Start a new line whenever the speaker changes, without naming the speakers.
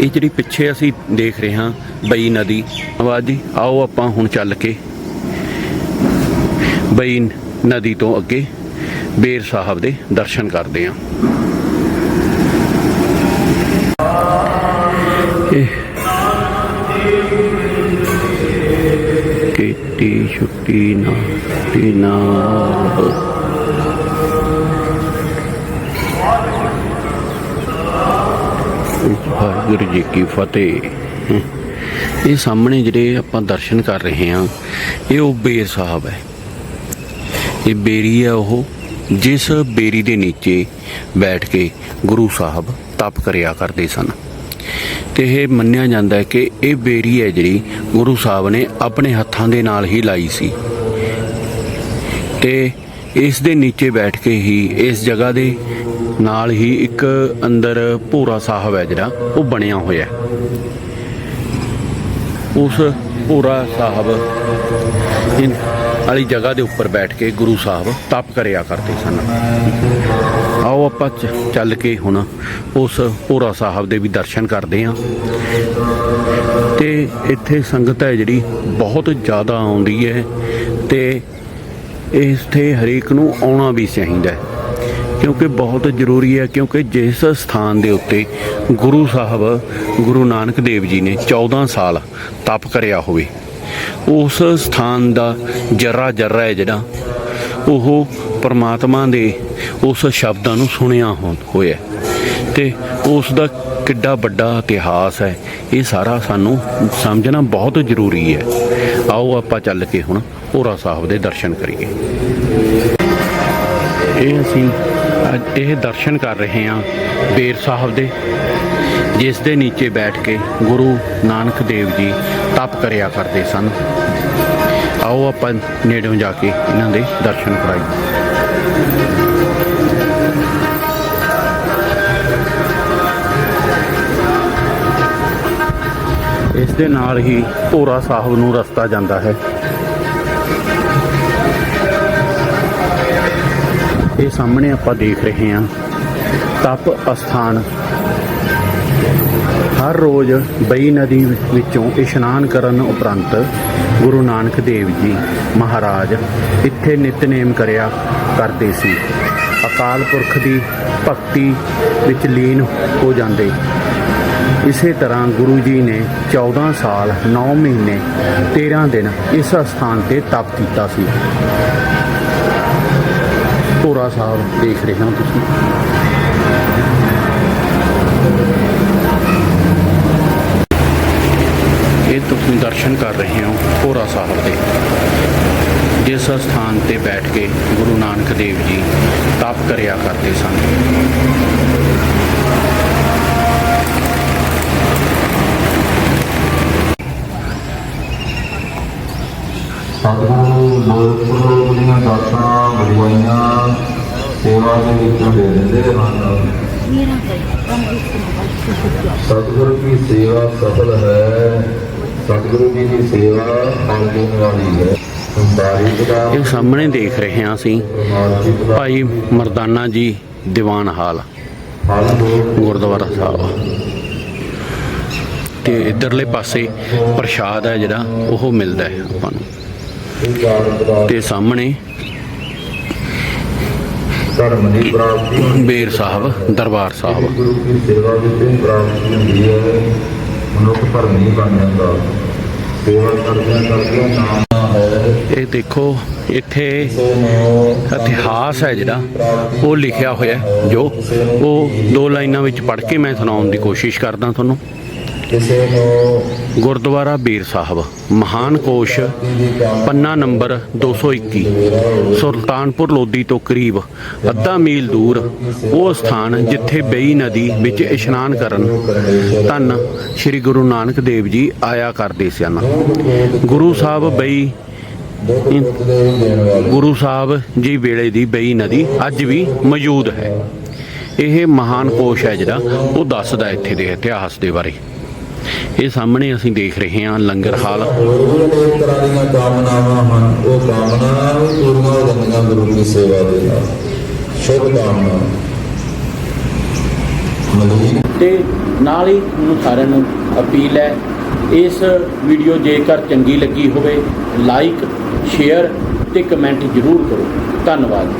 ਇਹ ਜਿਹੜੀ ਪਿੱਛੇ ਅਸੀਂ ਦੇਖ ਰਹੇ ਹਾਂ ਬਈ ਨਦੀ ਆਵਾਜ਼ ਜੀ, ਆਓ ਆਪਾਂ ਹੁਣ ਚੱਲ ਕੇ ਬਈ ਨਦੀ ਤੋਂ ਅੱਗੇ ਬੇਰ ਸਾਹਿਬ ਦੇ ਦਰਸ਼ਨ ਕਰਦੇ ਹਾਂ। ਕੀਤੀ ਛੁੱਟੀ ਨਾ ਟੀ ਵਾਹਿਗੁਰੂ ਜੀ ਕੀ ਫਤਿਹ। ਇਹ ਸਾਹਮਣੇ ਜਿਹੜੇ ਆਪਾਂ ਦਰਸ਼ਨ ਕਰ ਰਹੇ ਹਾਂ, ਇਹ ਉਹ ਬੇਰ ਸਾਹਿਬ ਹੈ। ਇਹ ਬੇਰੀ ਹੈ ਉਹ, ਜਿਸ ਬੇਰੀ ਦੇ ਨੀਚੇ ਬੈਠ ਕੇ ਗੁਰੂ ਸਾਹਿਬ ਤਪ ਕਰਿਆ ਕਰਦੇ ਸਨ। ਤੇ ਇਹ ਮੰਨਿਆ ਜਾਂਦਾ ਹੈ ਕਿ ਇਹ ਬੇਰੀ ਹੈ ਜਿਹੜੀ ਗੁਰੂ ਸਾਹਿਬ ਨੇ ਆਪਣੇ ਹੱਥਾਂ ਦੇ ਨਾਲ ਹੀ ਲਾਈ ਸੀ। ਤੇ ਇਸ ਦੇ ਨੀਚੇ ਬੈਠ ਕੇ ਹੀ ਇਸ ਜਗ੍ਹਾ ਦੇ ਨਾਲ ਹੀ ਇੱਕ ਅੰਦਰ ਭੋਰਾ ਸਾਹਿਬ ਹੈ ਜਿਹੜਾ, ਉਹ ਬਣਿਆ ਹੋਇਆ ਉਸ ਭੋਰਾ ਸਾਹਿਬ ਇਨ ਵਾਲੀ ਜਗ੍ਹਾ ਦੇ ਉੱਪਰ ਬੈਠ ਕੇ ਗੁਰੂ ਸਾਹਿਬ ਤਪ ਕਰਿਆ ਕਰਦੇ ਸਨ। ਆਓ ਆਪਾਂ ਚ- ਚੱਲ ਕੇ ਹੁਣ ਉਸ ਭੋਰਾ ਸਾਹਿਬ ਦੇ ਵੀ ਦਰਸ਼ਨ ਕਰਦੇ ਹਾਂ। ਤੇ ਇੱਥੇ ਸੰਗਤ ਹੈ ਜਿਹੜੀ ਬਹੁਤ ਜ਼ਿਆਦਾ ਆਉਂਦੀ ਹੈ ਤੇ ਇੱਥੇ ਹਰੇਕ ਨੂੰ ਆਉਣਾ ਵੀ ਚਾਹੀਦਾ ਹੈ। ਕਿਉਂਕਿ ਬਹੁਤ ਜ਼ਰੂਰੀ ਹੈ, ਕਿਉਂਕਿ ਜਿਸ ਸਥਾਨ ਦੇ ਉੱਤੇ ਗੁਰੂ ਸਾਹਿਬ, ਗੁਰੂ ਨਾਨਕ ਦੇਵ ਜੀ ਨੇ 14 ਸਾਲ ਤਪ ਕਰਿਆ ਹੋਵੇ, ਉਸ ਸਥਾਨ ਦਾ ਜਰਾ ਜਰਾ ਹੈ ਜਿਹੜਾ, ਉਹ ਪਰਮਾਤਮਾ ਦੇ ਉਸ ਸ਼ਬਦਾਂ ਨੂੰ ਸੁਣਿਆ ਹੋ- ਹੋਇਆ ਤੇ ਉਸ ਦਾ ਕਿੱਡਾ ਵੱਡਾ ਇਤਿਹਾਸ ਹੈ, ਇਹ ਸਾਰਾ ਸਾਨੂੰ ਸਮਝਣਾ ਬਹੁਤ ਜ਼ਰੂਰੀ ਹੈ। ਆਓ ਆਪਾਂ ਚੱਲ ਕੇ ਹੁਣ ਹੋਰਾ ਸਾਹਿਬ ਦੇ ਦਰਸ਼ਨ ਕਰੀਏ। ਇਹ ਅਸੀਂ ਇਹ ਦਰਸ਼ਨ ਕਰ ਰਹੇ ਹਾਂ ਬੇਰ ਸਾਹਿਬ ਦੇ, ਜਿਸ ਦੇ ਨੀਚੇ ਬੈਠ ਕੇ ਗੁਰੂ ਨਾਨਕ ਦੇਵ ਜੀ ਤਪ ਕਰਿਆ ਕਰਦੇ ਸਨ। ਆਓ ਆਪਾਂ ਨੇੜੋਂ ਜਾ ਕੇ ਇਹਨਾਂ ਦੇ ਦਰਸ਼ਨ ਕਰਾਈਏ। ਇਸ ਦੇ ਨਾਲ ਹੀ ਭੋਰਾ ਸਾਹਿਬ ਨੂੰ ਰਸਤਾ ਜਾਂਦਾ ਹੈ। ਇਹ ਸਾਹਮਣੇ ਆਪਾਂ ਦੇਖ ਰਹੇ ਹਾਂ ਤਪ ਅਸਥਾਨ। ਹਰ ਰੋਜ਼ ਬਈ ਨਦੀ ਵਿੱਚੋਂ ਇਸ਼ਨਾਨ ਕਰਨ ਉਪਰੰਤ ਗੁਰੂ ਨਾਨਕ ਦੇਵ ਜੀ ਮਹਾਰਾਜ ਇੱਥੇ ਨਿਤਨੇਮ ਕਰਿਆ ਕਰਦੇ ਸੀ। ਅਕਾਲ ਪੁਰਖ ਦੀ ਭਗਤੀ ਵਿੱਚ ਲੀਨ ਹੋ ਜਾਂਦੇ। ਇਸੇ ਤਰ੍ਹਾਂ ਗੁਰੂ ਜੀ ਨੇ 14 ਸਾਲ 9 ਮਹੀਨੇ 13 ਦਿਨ ਇਸ ਸਥਾਨ ਤੇ ਤਪ ਕੀਤਾ ਸੀ। ਭੋਰਾ ਸਾਹਿਬ ਦੇਖ ਰਹੇ ਹੋ ਤੁਸੀਂ। ਇਹ ਤੁਸੀਂ ਦਰਸ਼ਨ ਕਰ ਰਹੇ ਹੋ ਭੋਰਾ ਸਾਹਿਬ ਦੇ। ਜਿਸ ਸਥਾਨ ਤੇ ਬੈਠ ਕੇ ਗੁਰੂ ਨਾਨਕ ਦੇਵ ਜੀ ਤਪ ਕਰਿਆ ਕਰਦੇ ਸਨ।
ਸਤਿਗੁਰੂ ਲੋਕ ਦੀਆਂ ਦਾਤਾਂ ਬੜਵਾਈਆਂ ਸੇਵਾ ਦੇ ਵਿੱਚੋਂ ਦੇ ਦਿੰਦੇ ਹਨ ਸਤਿਗੁਰੂ ਦੀ ਸੇਵਾ ਸਫਲ ਹੈ ਸਤਿਗੁਰੂ ਜੀ ਦੀ ਸੇਵਾ ਫਲ ਦੇਣ ਵਾਲੀ ਹੈ
ਇਹ ਸਾਹਮਣੇ ਦੇਖ ਰਹੇ ਹਾਂ ਅਸੀਂ ਭਾਈ ਮਰਦਾਨਾ ਜੀ ਦੀਵਾਨ ਹਾਲ ਗੁਰਦੁਆਰਾ ਸਾਹਿਬ ਤੇ ਇਧਰਲੇ ਪਾਸੇ ਪ੍ਰਸ਼ਾਦ ਹੈ ਜਿਹੜਾ ਉਹ ਮਿਲਦਾ ਹੈ ਆਪਾਂ ਨੂੰ ਤੇ ਸਾਹਮਣੇ
ਧਰਮ ਦੀ ਪ੍ਰਾਪਤੀ।
ਬੇਰ ਸਾਹਿਬ ਦਰਬਾਰ ਸਾਹਿਬ।
ਗੁਰੂ ਦੀ ਸੇਵਾ ਵਿੱਚ ਹੀ ਪ੍ਰਾਪਤੀ ਹੁੰਦੀ ਹੈ। ਮਨੁੱਖ ਭਰਮੀ ਬਣ ਜਾਂਦਾ। ਸੇਵਾ ਕਰਦਿਆਂ ਕਰਦਿਆਂ ਨਾਮ ਹੈ।
ਇਹ ਦੇਖੋ ਇੱਥੇ ਇਤਿਹਾਸ ਹੈ ਜਿਹੜਾ। ਉਹ ਲਿਖਿਆ ਹੋਇਆ ਜੋ ਉਹ ਦੋ ਲਾਈਨਾਂ ਵਿੱਚ ਪੜ੍ਹ ਕੇ ਮੈਂ ਸੁਣਾਉਣ ਦੀ ਕੋਸ਼ਿਸ਼ ਕਰਦਾ ਤੁਹਾਨੂੰ।
ਕਿਸੇ ਨੂੰ
ਗੁਰਦੁਆਰਾ ਬੀਰ ਸਾਹਿਬ, ਮਹਾਨ ਕੋਸ਼, ਪੰਨਾ ਨੰਬਰ 221 ਸੁਲਤਾਨਪੁਰ ਲੋਧੀ ਤੋਂ ਕਰੀਬ ਅੱਧਾ ਮੀਲ ਦੂਰ, ਉਹ ਸਥਾਨ ਜਿੱਥੇ ਬਈ ਨਦੀ ਵਿੱਚ ਇਸ਼ਨਾਨ ਕਰਨ ਧੰਨ ਸ੍ਰੀ ਗੁਰੂ ਨਾਨਕ ਦੇਵ ਜੀ ਆਇਆ ਕਰਦੇ ਸਨ। ਗੁਰੂ ਸਾਹਿਬ ਬਈ ਗੁਰੂ ਸਾਹਿਬ ਜੀ ਵੇਲੇ ਦੀ ਬਈ ਨਦੀ ਅੱਜ ਵੀ ਮੌਜੂਦ ਹੈ। ਇਹ ਮਹਾਨ ਕੋਸ਼ ਹੈ ਜਿਹੜਾ, ਉਹ ਦੱਸਦਾ ਇੱਥੇ ਦੇ ਇਤਿਹਾਸ ਦੇ ਬਾਰੇ। ਇਹ ਸਾਹਮਣੇ ਅਸੀਂ ਦੇਖ ਰਹੇ ਹਾਂ ਲੰਗਰ ਹਾਲ।
ਹੋਰ ਵੀ ਅਨੇਕ ਤਰ੍ਹਾਂ ਦੀਆਂ ਕਾਮਨਾਵਾਂ ਹਨ ਉਹ ਕਾਮਨਾਵਾਂ ਵੀ ਪੂਰੀਆਂ ਹੋ ਜਾਂਦੀਆਂ ਗੁਰੂ ਦੀ ਸੇਵਾ ਦੇ ਨਾਲ ਸ਼ੁਭ ਕਾਮਨਾ ਮਲੀਨ
ਤੇ ਨਾਲ ਹੀ ਤੁਹਾਨੂੰ ਸਾਰਿਆਂ ਨੂੰ ਅਪੀਲ ਹੈ, ਇਸ ਵੀਡੀਓ ਜੇਕਰ ਚੰਗੀ ਲੱਗੀ ਹੋਵੇ ਲਾਈਕ ਸ਼ੇਅਰ ਤੇ ਕਮੈਂਟ ਜ਼ਰੂਰ ਕਰੋ। ਧੰਨਵਾਦ।